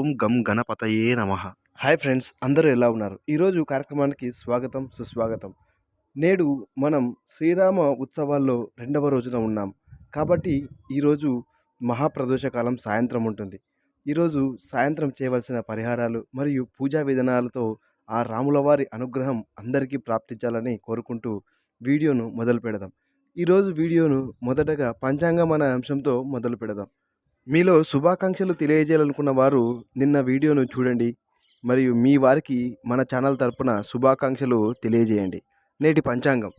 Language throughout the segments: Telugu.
ఓం గం గణపతయే నమ. హాయ్ ఫ్రెండ్స్ అందరూ ఎలా ఉన్నారు? ఈరోజు కార్యక్రమానికి స్వాగతం సుస్వాగతం. నేడు మనం శ్రీరామ ఉత్సవాల్లో రెండవ రోజున ఉన్నాం. కాబట్టి ఈరోజు మహాప్రదోషకాలం సాయంత్రం ఉంటుంది. ఈరోజు సాయంత్రం చేయవలసిన పరిహారాలు మరియు పూజా విధానాలతో ఆ రాములవారి అనుగ్రహం అందరికీ ప్రాప్తించాలని కోరుకుంటూ వీడియోను మొదలు పెడదాం ఈరోజు వీడియోను మొదటగా పంచాంగం అనే అంశంతో మొదలు పెడదాం మీలో శుభాకాంక్షలు తెలియజేయాలనుకున్న వారు నిన్న వీడియోను చూడండి మరియు మీ వారికి మన ఛానల్ తరపున శుభాకాంక్షలు తెలియజేయండి. నేటి పంచాంగం.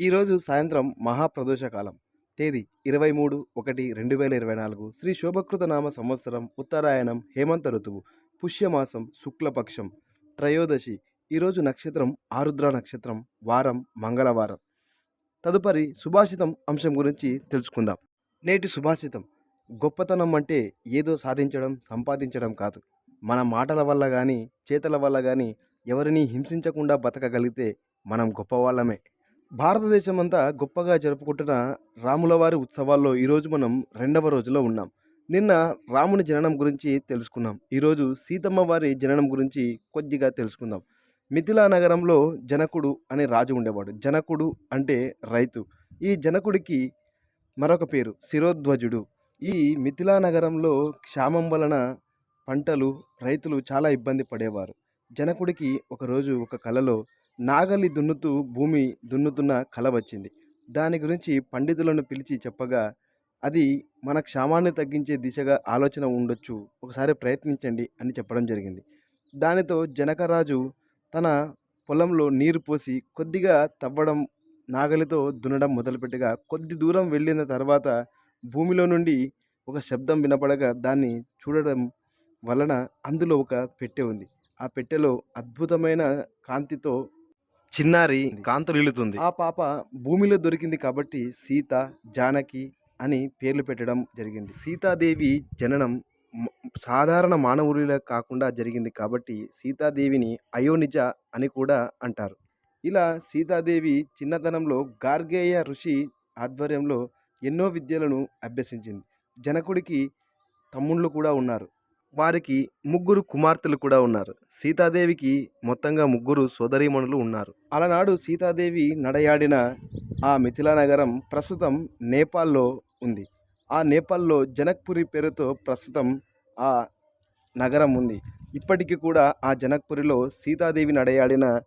ఈరోజు సాయంత్రం మహాప్రదోషకాలం. తేదీ ఇరవై మూడు ఒకటి రెండు వేల ఇరవై నాలుగు. శ్రీ శోభకృత నామ సంవత్సరం ఉత్తరాయణం హేమంత ఋతువు. పుష్యమాసం శుక్లపక్షం. త్రయోదశి. ఈరోజు నక్షత్రం ఆరుద్ర నక్షత్రం. వారం మంగళవారం. తదుపరి సుభాషితం అంశం గురించి తెలుసుకుందాం. నేటి సుభాషితం గొప్పతనం అంటే ఏదో సాధించడం సంపాదించడం కాదు. మన మాటల వల్ల కానీ చేతల వల్ల కానీ ఎవరిని హింసించకుండా బతకగలిగితే మనం గొప్పవాళ్ళమే. భారతదేశం అంతా గొప్పగా జరుపుకుంటున్న రాములవారి ఉత్సవాల్లో ఈరోజు మనం రెండవ రోజులో ఉన్నాం. నిన్న రాముని జననం గురించి తెలుసుకున్నాం. ఈరోజు సీతమ్మ వారి జననం గురించి కొద్దిగా తెలుసుకుందాం. మిథిలా నగరంలో జనకుడు అనే రాజు ఉండేవాడు. జనకుడు అంటే రైతు. ఈ జనకుడికి మరొక పేరు శిరోధ్వజుడు. ఈ మిథిలా నగరంలో క్షామం వలన పంటలు రైతులు చాలా ఇబ్బంది పడేవారు. జనకుడికి ఒకరోజు ఒక కలలో నాగలి దున్నుతూ భూమి దున్నుతున్న కల వచ్చింది. దాని గురించి పండితులను పిలిచి చెప్పగా అది మన క్షామాన్ని తగ్గించే దిశగా ఆలోచన ఉండొచ్చు ఒకసారి ప్రయత్నించండి అని చెప్పడం జరిగింది. దానితో జనకరాజు తన పొలంలో నీరు పోసి కొద్దిగా తవ్వడం నాగలితో దున్నడం మొదలుపెట్టగా కొద్ది దూరం వెళ్ళిన తర్వాత భూమిలో నుండి ఒక శబ్దం వినపడగా దాన్ని చూడడం వలన అందులో ఒక పెట్టె ఉంది. ఆ పెట్టెలో అద్భుతమైన కాంతితో చిన్నారి కాంతులిల్లుతుంది ఆ పాప భూమిలో దొరికింది కాబట్టి సీత జానకి అని పేర్లు పెట్టడం జరిగింది. సీతాదేవి జననం సాధారణ మానవుడిలా కాకుండా జరిగింది కాబట్టి సీతాదేవిని అయోనిజ అని కూడా అంటారు. ఇలా సీతాదేవి చిన్నతనంలో గార్గేయ ఋషి ఆధ్వర్యంలో ఎన్నో విద్యలను అభ్యసించింది. జనకుడికి తమ్ముళ్ళు కూడా ఉన్నారు. వారికి ముగ్గురు కుమార్తెలు కూడా ఉన్నారు. సీతాదేవికి మొత్తంగా ముగ్గురు సోదరీమణులు ఉన్నారు. అలనాడు సీతాదేవి నడయాడిన ఆ మిథిలా నగరం ప్రస్తుతం నేపాల్లో ఉంది. ఆ నేపాల్లో జనక్పురి పేరుతో ప్రస్తుతం ఆ నగరం ఉంది. ఇప్పటికీ కూడా ఆ జనక్పురిలో సీతాదేవి నడయాడిన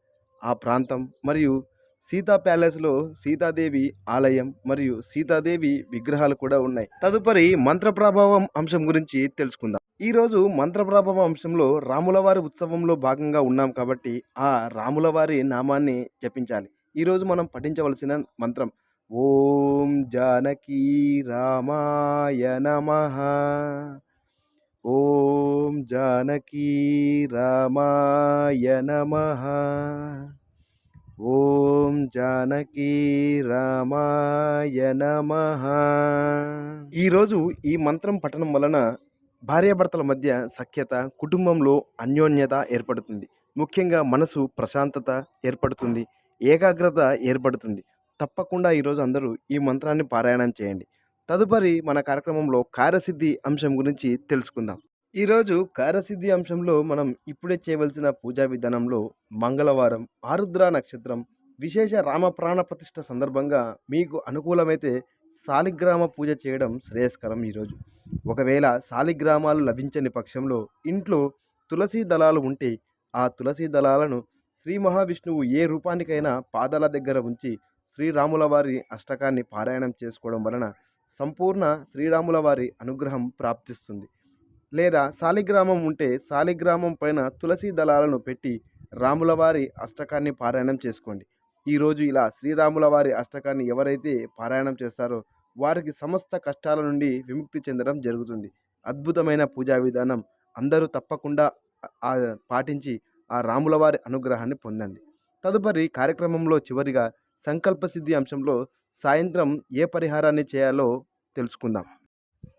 ఆ ప్రాంతం మరియు సీతా ప్యాలెస్లో సీతాదేవి ఆలయం మరియు సీతాదేవి విగ్రహాలు కూడా ఉన్నాయి. తదుపరి మంత్ర ప్రభావం అంశం గురించి తెలుసుకుందాం. ఈరోజు మంత్ర ప్రభావం అంశంలో రాములవారి ఉత్సవంలో భాగంగా ఉన్నాం కాబట్టి ఆ రాములవారి నామాన్ని జపించాలి. ఈరోజు మనం పఠించవలసిన మంత్రం ఓం జానకీ రామాయ నమః. ఓం జానకీ రామాయ నమః. ఓం జానకీ రామాయ నమః ఈరోజు ఈ మంత్రం పఠనం వలన భార్యాభర్తల మధ్య సఖ్యత కుటుంబంలో అన్యోన్యత ఏర్పడుతుంది. ముఖ్యంగా మనసు ప్రశాంతత ఏర్పడుతుంది ఏకాగ్రత ఏర్పడుతుంది. తప్పకుండా ఈరోజు అందరూ ఈ మంత్రాన్ని పారాయణం చేయండి. తదుపరి మన కార్యక్రమంలో కార్యసిద్ధి అంశం గురించి తెలుసుకుందాం. ఈరోజు కార్యసిద్ధి అంశంలో మనం ఇప్పుడే చేయవలసిన పూజా విధానంలో మంగళవారం ఆరుద్ర నక్షత్రం విశేష రామప్రాణ ప్రతిష్ట సందర్భంగా మీకు అనుకూలమైతే శాలిగ్రామ పూజ చేయడం శ్రేయస్కరం ఈరోజు. ఒకవేళ శాలిగ్రామాలు లభించని పక్షంలో ఇంట్లో తులసి దళాలు ఉంటే ఆ తులసీ దళాలను శ్రీ మహావిష్ణువు ఏ రూపానికైనా పాదాల దగ్గర ఉంచి శ్రీరాముల వారి అష్టకాన్ని పారాయణం చేసుకోవడం వలన సంపూర్ణ శ్రీరాముల వారి అనుగ్రహం ప్రాప్తిస్తుంది. లేదా శాలిగ్రామం ఉంటే శాలిగ్రామం పైన తులసీ దళాలను పెట్టి రాములవారి అష్టకాన్ని పారాయణం చేసుకోండి. ఈరోజు ఇలా శ్రీరాముల వారి అష్టకాన్ని ఎవరైతే పారాయణం చేస్తారో వారికి సమస్త కష్టాల నుండి విముక్తి చెందడం జరుగుతుంది. అద్భుతమైన పూజా విధానం. అందరూ తప్పకుండా పాటించి ఆ రాముల వారి అనుగ్రహాన్ని పొందండి. తదుపరి కార్యక్రమంలో చివరిగా సంకల్పసిద్ధి అంశంలో సాయంత్రం ఏ పరిహారాన్ని చేయాలో తెలుసుకుందాం.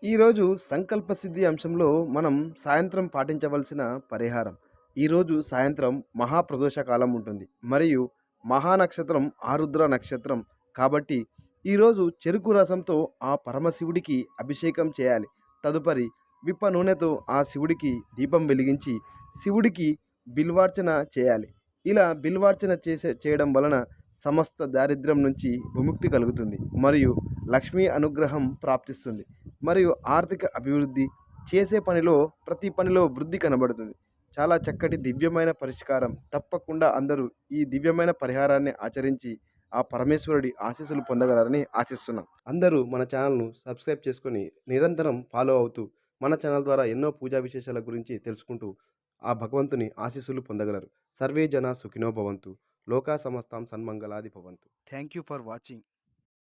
ఈరోజు సంకల్పసిద్ధి అంశంలో మనం సాయంత్రం పాటించవలసిన పరిహారం. ఈరోజు సాయంత్రం మహాప్రదోషకాలం ఉంటుంది. మరియు మహానక్షత్రం ఆరుద్ర నక్షత్రం. కాబట్టి ఈరోజు చెరుకు రసంతో ఆ పరమశివుడికి అభిషేకం చేయాలి. తదుపరి విప్ప నూనెతో ఆ శివుడికి దీపం వెలిగించి శివుడికి బిల్వార్చన చేయాలి. ఇలా బిల్వార్చన చేసే చేయడం వలన సమస్త దారిద్ర్యం నుంచి విముక్తి కలుగుతుంది మరియు లక్ష్మీ అనుగ్రహం ప్రాప్తిస్తుంది. మరియు ఆర్థిక అభివృద్ధి చేసే పనిలో ప్రతి పనిలో వృద్ధి కనబడుతుంది. చాలా చక్కటి దివ్యమైన పరిష్కారం. తప్పకుండా అందరూ ఈ దివ్యమైన పరిహారాన్ని ఆచరించి ఆ పరమేశ్వరుడి ఆశీస్సులు పొందగలరని ఆశిస్తున్నాం. అందరూ మన ఛానల్ను సబ్స్క్రైబ్ చేసుకొని నిరంతరం ఫాలో అవుతూ మన ఛానల్ ద్వారా ఎన్నో పూజా విశేషాల గురించి తెలుసుకుంటూ ఆ భగవంతుని ఆశీస్సులు పొందగలరు. సర్వే జన సుఖినో భవంతు. లోకా సమస్తాం సన్మంగళాది భవంతు. Thank you for watching